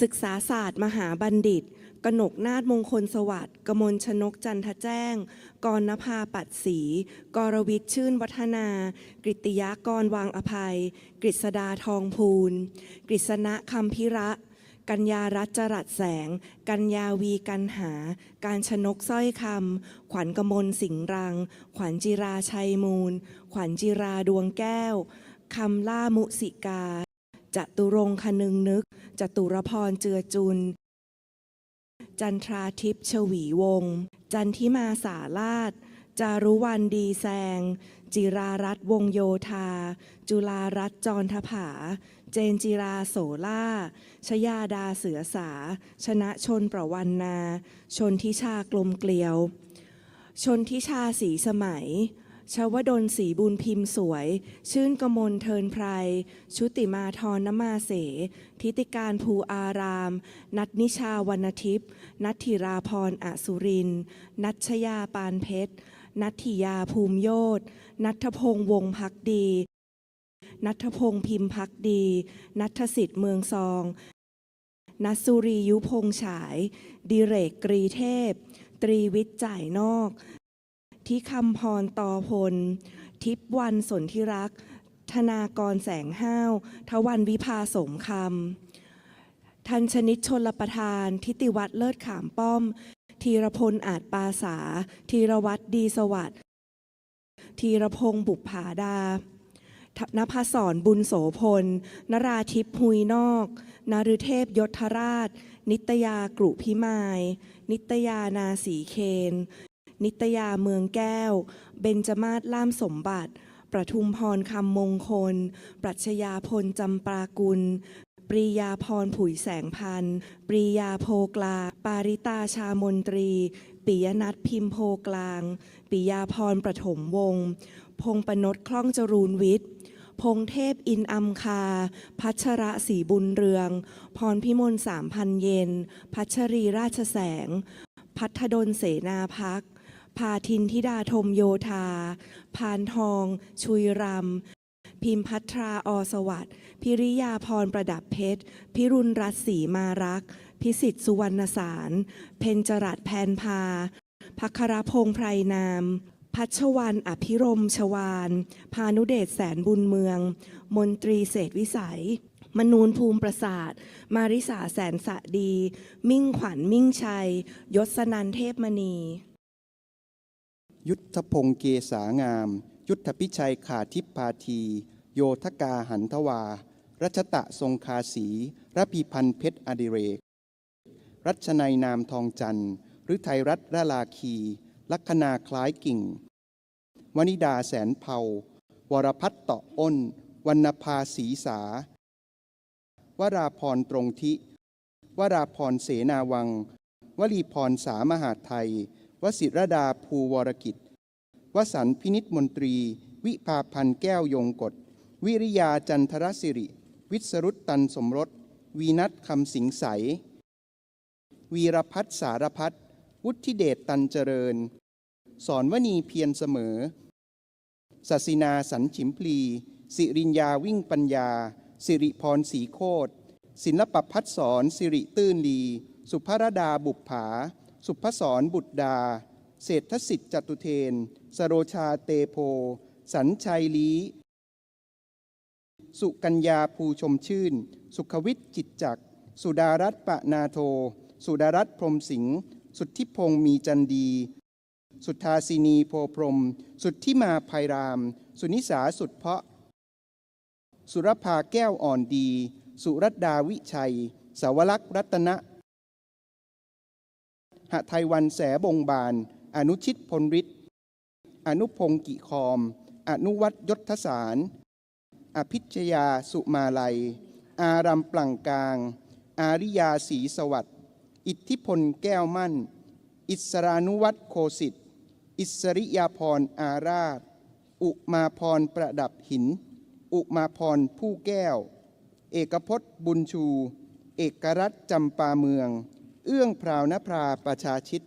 ศึกษาศาสตร์ มหาบัณฑิต กนกนาฏมงคลสวัสดิ์กมลชนกจันทแจ้ง กรณภาปัดศรีกรวิทย์ชื่นวัฒนา กริติยากรวางอภัย กฤษดาทองพูนกฤษณะคำพิระ กัญญารัตจรัสแสง กัญญาวีกันหา การชนกสร้อยคำ ขวัญกมลสิงรัง ขวัญจิราชัยมูล ขวัญจิราดวงแก้วคำล่ามุสิกา จตุรงคนึงนึก จตุรพรเจือจุน จันทราทิพย์ชวีวงศ์จันทิมาสาลาดจารุวันดีแซง จิรารัตวงโยธา จุลารัตจรทผา เจนจิราโสล่า ชยาดาเสือสา ชนะชนประวันนา ชนทิชากลมเกลียว ชนทิชาสีสมัย ชวดลสีบุญพิมพ์สวย ชื่นกมลเทินไพร ชุติมาทรนมาเส ทิติการภูอาราม นัทนิชาวรรณทิพย์นัทธิราพรอสุริน นัชยาปานเพชร นัทธิยาภูมิโยธนัทพงษ์วงพักดี นัทพงษ์พิมพ์พักดี นัทสิทธิ์เมืองซองนัสุรียุพงษ์ฉาย ดิเรกกรีเทพ ตรีวิทย์จ่ายนอก ที่คำพรตอพล ทิพวันสนธิรักธนากรแสงห้าวทวันวิภาสมคำทันชนิดชนลประทาน ทิติวัตรเลิศขามป้อม ธีรพลอาจปาสา ธีรวัตรดีสวัสดิ์ธีรพงศ์บุปผาดานภศรบุญโสพล นราทิพย์หุยนอก นารุเทพยศราช นิตยากรุพิมาย นิตยานาสีเคน นิตยาเมืองแก้ว เบญจมาศล่ามสมบัติ ประทุมพรคำมงคล ปรัชญาพลจำปรากุล ปรียาพรผุยแสงพันธ์ปรียาโพกลา ปาริตาชามนตรี ปิยนัทพิมโพกลาง ปิยาพรประถมวงศ์พงประนดคล่องจรูนวิทย์พงเทพอินอัมคา พัชระศรีบุญเรือง พรพิมลสามพันเย็น พัชรีราชแสง พัทดลเสนาพัก พาทินธิดาธมโยธา พานทอง ชุยรำ พิมพัทราอสวัสดิ์พิริยาพรประดับเพชร พิรุณรัศรีมารัก พิสิทธิ์สุวรรณสาร เพนจรัตแพนพาพัครพงษ์ไพรนาม พัชวันอภิรมชวาน พานุเดชแสนบุญเมือง มนตรีเศษวิสัย มนูนภูมิประสาท มาริสาแสนสะดี มิ่งขวัญมิ่งชัย ยศนันเทพมณี ยุทธพงศ์เกษางาม ยุทธพิชัยขาทิพพาที โยธกาหันทวา รัชตะทรงคาสีระพีพันธ์เพชรอดิเรก รัชนัยนามทองจันทร์หรือไทยรัฐราลาคี ลัคนาคล้ายกิ่ง วนิดาแสนเผาวรพัฒน์ต่ออ้น วรรณภาศีสาวราพรตรงทิ วราพรเสนาวัง วลีพรสามหาไทย วสิรดาภูวรกิจ วสันพินิษมนตรี วิภาพันธ์แก้วยงกฎ วิริยาจันทรสิริ วิศรุตตันสมรส วีนัทคำสิงใส วีรพัฒน์สารพัฒวุฒิเดชตันเจริญ สอนวณีเพียรเสมอศศินาสันฉิมพลี สิริญญาวิ่งปัญญา สิริพรศรีโคตศิลปพัฒสอนสิริตื้นลีสุภรดาบุปผา สุพศรบุตรดา เศรษฐสิทธิ์จตุเทน สโรชาเตโพ สัญชัยลีสุกัญญาภูชมชื่น สุขวิทย์จิตจัก สุดารัตน์ปะนาโท สุดารัตนพรมสิงห์สุทธิพงษ์มีจันดี สุทธาสินีโพพรม สุทธิมาภัยราม สุนิสาสุดเพาะ สุรภาแก้วอ่อนดี สุรัตดาวิชัย สาวลักษณ์รัตนะ หไทยวันแสบงบาน อนุชิตพลฤทธิ์อนุพงศ์กิคอม อนุวัตยศสาร อภิชยาสุมาลัย อารัมปลังกลาง อาริยาศรีสวัสดิ์ อิทธิพลแก้วมั่น อิสรานุวัตโคสิทธิ์ อิสริยาพรอาราชอุมาพรประดับหิน อุมาพรผู้แก้ว เอกพจน์บุญชู เอกรัตจำปาเมือง เอื้องพราวนภราประชาชิต